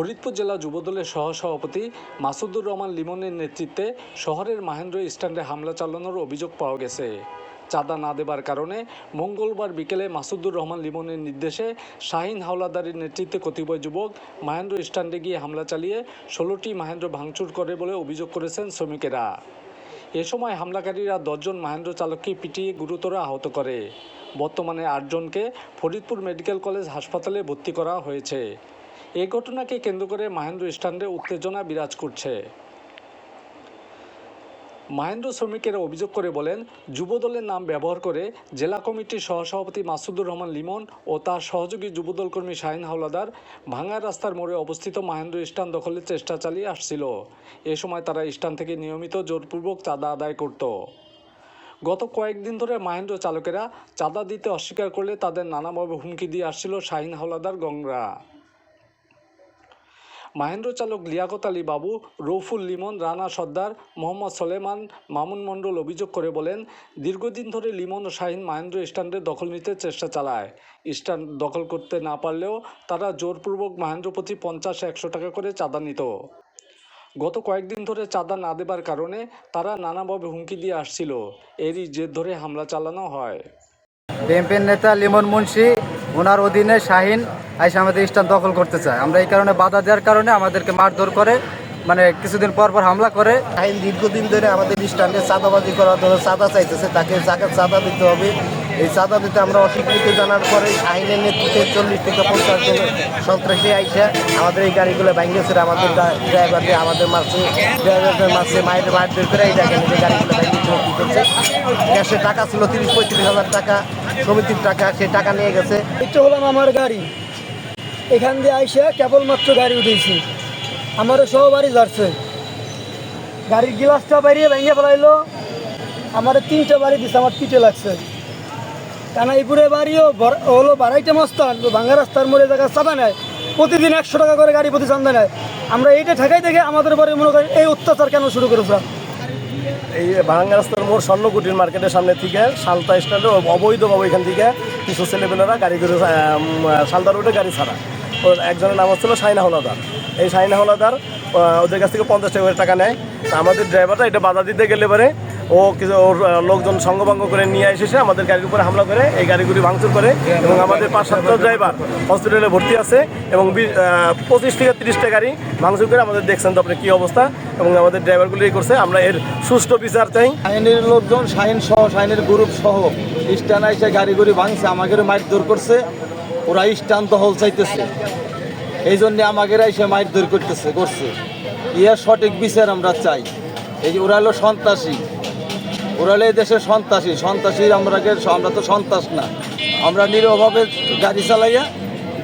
ফরিদপুর জেলা যুবদলের সহসভাপতি মাসুদুর রহমান লিমনের নেতৃত্বে শহরের মাহেন্দ্র স্ট্যান্ডে হামলা চালানোর অভিযোগ পাওয়া গেছে। চাঁদা না দেবার কারণে মঙ্গলবার বিকেলে মাসুদুর রহমান লিমনের নির্দেশে শাহিন হাওলাদারের নেতৃত্বে কতিপয় যুবক মাহেন্দ্র স্ট্যান্ডে গিয়ে হামলা চালিয়ে ষোলোটি মাহেন্দ্র ভাঙচুর করে বলে অভিযোগ করেছেন শ্রমিকেরা। এ সময় হামলাকারীরা দশজন মাহেন্দ্র চালককে পিটিয়ে গুরুতর আহত করে। বর্তমানে আটজনকে ফরিদপুর মেডিকেল কলেজ হাসপাতালে ভর্তি করা হয়েছে। এই ঘটনাকে কেন্দ্র করে মাহেন্দ্র স্ট্যান্ডে উত্তেজনা বিরাজ করছে। মাহেন্দ্র শ্রমিকেরা অভিযোগ করে বলেন, যুবদলের নাম ব্যবহার করে জেলা কমিটির সহসভাপতি মাসুদুর রহমান লিমন ও তার সহযোগী যুবদল কর্মী শাহিন হাওলাদার ভাঙা রাস্তার মোড়ে অবস্থিত মাহেন্দ্র স্ট্যান্ড দখলের চেষ্টা চালিয়ে আসছিল। এ সময় তারা স্ট্যান্ড থেকে নিয়মিত জোরপূর্বক চাঁদা আদায় করত। গত কয়েকদিন ধরে মাহেন্দ্র চালকেরা চাঁদা দিতে অস্বীকার করলে তাদের নানাভাবে হুমকি দিয়ে আসছিল শাহিন হাওলাদার গংরা মাহেন্দ্র চালক লিয়াকত আলী বাবু, রৌফুল লিমন, রানা সর্দার, মোহাম্মদ সলেমান, মামুন মণ্ডল অভিযোগ করে বলেন, দীর্ঘদিন ধরে লিমন ও শাহিন মাহেন্দ্র স্ট্যান্ডে দখল নিতে চেষ্টা চালায়। স্ট্যান্ড দখল করতে না পারলেও তারা জোরপূর্বক মাহেন্দ্র প্রতি পঞ্চাশ, একশো টাকা করে চাঁদা নিত। গত কয়েকদিন ধরে চাঁদা না দেবার কারণে তারা নানাভাবে হুমকি দিয়ে আসছিল। এরই জের ধরে হামলা চালানো হয়। বিএনপির নেতা লিমন মুন্সি ওনার অধীনে শাহিন আইসা আমাদের স্থান দখল করতে চায়। আমরা এই কারণে বাধা দেওয়ার কারণে আমাদেরকে মারধর করে মানে কিছুদিন পর পর হামলা করে। আইন দীর্ঘদিন ধরে আমাদের স্ট্যান্ডে চাঁদাবাজি করার জন্য চাঁদা চাইতেছে তাকে যাকে চাঁদা দিতে হবে। এই চাঁদা দিতে আমরা অস্বীকৃতি জানার পরে আইনের নেতৃত্বে চল্লিশ থেকে পঞ্চাশ জন সন্ত্রাসী আইসা আমাদের এই গাড়িগুলো ভাঙিয়েছে আমাদের ড্রাইভারকে আমাদের মারছে ড্রাইভারদের মারছে মায়ের মায়ের বের করে এই দেখেন এই গাড়িগুলো ভাঙিয়েছে কী করছে ক্যাশে টাকা ছিল তিরিশ পঁয়ত্রিশ হাজার টাকা সমিতির টাকা সে টাকা নিয়ে গেছে। এটা হলাম আমার গাড়ি। এখান দিয়ে আইসে কেবলমাত্র গাড়ি উঠেছি। আমারও সহ বাড়ি যাচ্ছে গাড়ির গ্লাসটা বাড়িয়ে ভেঙে ফেলাইলো। আমার তিনটা বাড়ি দিছে, আমার পিঠে লাগছে। কানাইপুরে বাড়িও হলো বাড়াইতে মস্তান ভাঙ্গা রাস্তার মোড়ে জায়গা চাঁদা নেয়। প্রতিদিন একশো টাকা করে গাড়ি প্রতি চাঁদা নেয়। আমরা এইটা ঠেকাই দেখে আমাদের বাড়ি মনে করেন এই অত্যাচার কেন শুরু করেছে? এই ভাঙ্গা রাস্তার মোড় স্বর্ণকুটির মার্কেটের সামনে থেকে সালতা স্ট্যান্ডে অবৈধভাবে এখান থেকে কিছু ছেলেপেলেরা গাড়ি করে সালদা রোডে গাড়ি ছাড়া। একজনের নাম হচ্ছিল শাইনা হলাদার এই সাইনা হলাদার ওদের কাছ থেকে পঞ্চাশ টাকা টাকা নেয়। আমাদের ড্রাইভারটা এটা বাধা দিতে গেলে পরে ও কিছু ওর লোকজন সঙ্গভঙ্গ করে নিয়ে এসেছে আমাদের গাড়ির উপরে হামলা করে, এই গাড়িগুলি ভাঙচুর করে এবং আমাদের পাঁচ সাতটা ড্রাইভার হসপিটালে ভর্তি আছে এবং পঁচিশ থেকে তিরিশটা গাড়ি ভাঙচুর করে আমাদের দেখছেন তো আপনি কী অবস্থা এবং আমাদের ড্রাইভারগুলি এই করছে। আমরা এর সুষ্ঠু বিচার চাই। শাহিনের লোকজন, শাহিন সহ, শাহিনের গ্রুপ সহ স্ট্যান্ড আইসে গাড়িগুলি ভাঙছে আমাকে মাইর দূর করছে। ওরা স্ট্যান্ড দখল চাইতেছে। এই জন্যে আমাকে এসে মাইর দূর করতেছে, করছে। ইয়ার সঠিক বিচার আমরা চাই। এই যে ওরা হলো সন্ত্রাসী। ওরা হলো এই দেশের সন্ত্রাসী। সন্ত্রাসী আমরা আমরা তো সন্ত্রাস না। আমরা নিরভাবে গাড়ি চালাইয়া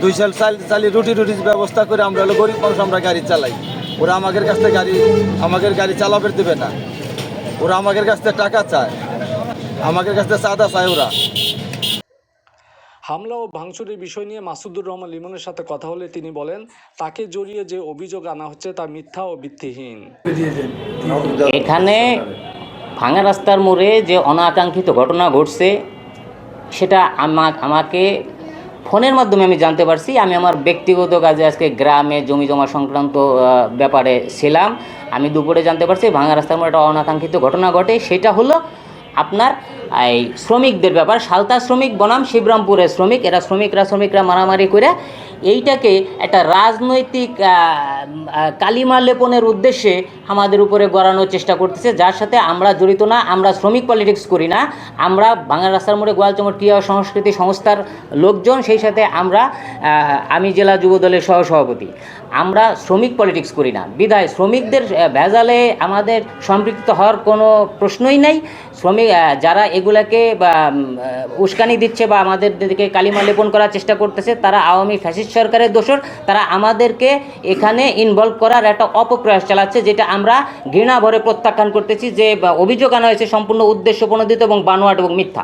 দুই সাল চাল রুটি রুটির ব্যবস্থা করে আমরা হলো গরিব মানুষ, আমরা গাড়ি চালাই। ওরা আমাদের কাছ থেকে গাড়ি আমাদের গাড়ি চালাবে দেবে না। ওরা আমাদের কাছ থেকে টাকা চায়। আমাদের কাছ থেকে চাঁদা চায় ওরা। হামলা ও ভাঙচুরের বিষয় নিয়ে মাসুদুর রহমান লিমনের সাথে কথা হলে তিনি বলেন, তাকে জড়িয়ে যে অভিযোগ আনা হচ্ছে তা মিথ্যা ও ভিত্তিহীন। এখানে ভাঙা রাস্তার মোড়ে যে অনাকাঙ্ক্ষিত ঘটনা ঘটছে, সেটা আমা, আমাকে ফোনের মাধ্যমে আমি জানতে পারছি। আমি আমার ব্যক্তিগত কাজে আজকে গ্রামে জমি জমা সংক্রান্ত ব্যাপারে ছিলাম। আমি দুপুরে জানতে পারছি ভাঙা রাস্তার মোড়ে একটা অনাকাঙ্ক্ষিত ঘটনা ঘটে। সেটা হলো আপনার এই শ্রমিকদের ব্যাপার। সালতা শ্রমিক বনাম শিবরামপুরের শ্রমিক। এরা শ্রমিকরা শ্রমিকরা মারামারি করে এইটাকে একটা রাজনৈতিক কালিমা লেপনের উদ্দেশ্যে আমাদের উপরে গড়ানোর চেষ্টা করতেছে। যার সাথে আমরা জড়িত না, আমরা শ্রমিক পলিটিক্স করি না। আমরা বাংলা রাস্তার মোড়ে গোয়ালচমর ক্রিয়া সংস্কৃতি সংস্থার লোকজন, সেই সাথে আমরা আমি জেলা যুব দলের সহসভাপতি। আমরা শ্রমিক পলিটিক্স করি না। বিদায় শ্রমিকদের ভেজালে আমাদের সম্পৃক্ত হওয়ার কোনো প্রশ্নই নাই। শ্রমিক যারা এগুলাকে উস্কানি দিচ্ছে বা আমাদেরকে কালিমা লেপন করার চেষ্টা করতেছে, তারা আওয়ামী ফ্যাসিস্ট সরকারের দোষর, তারা আমাদেরকে এখানে ইনভলভ করার একটা অপপ্রয়াস চালাচ্ছে, যেটা আমরা ঘৃণা ভরে প্রত্যাখ্যান করতেছি যে, অভিযোগ আনা হয়েছে সম্পূর্ণ উদ্দেশ্য প্রণোদিত এবং বানোয়াট এবং মিথ্যা।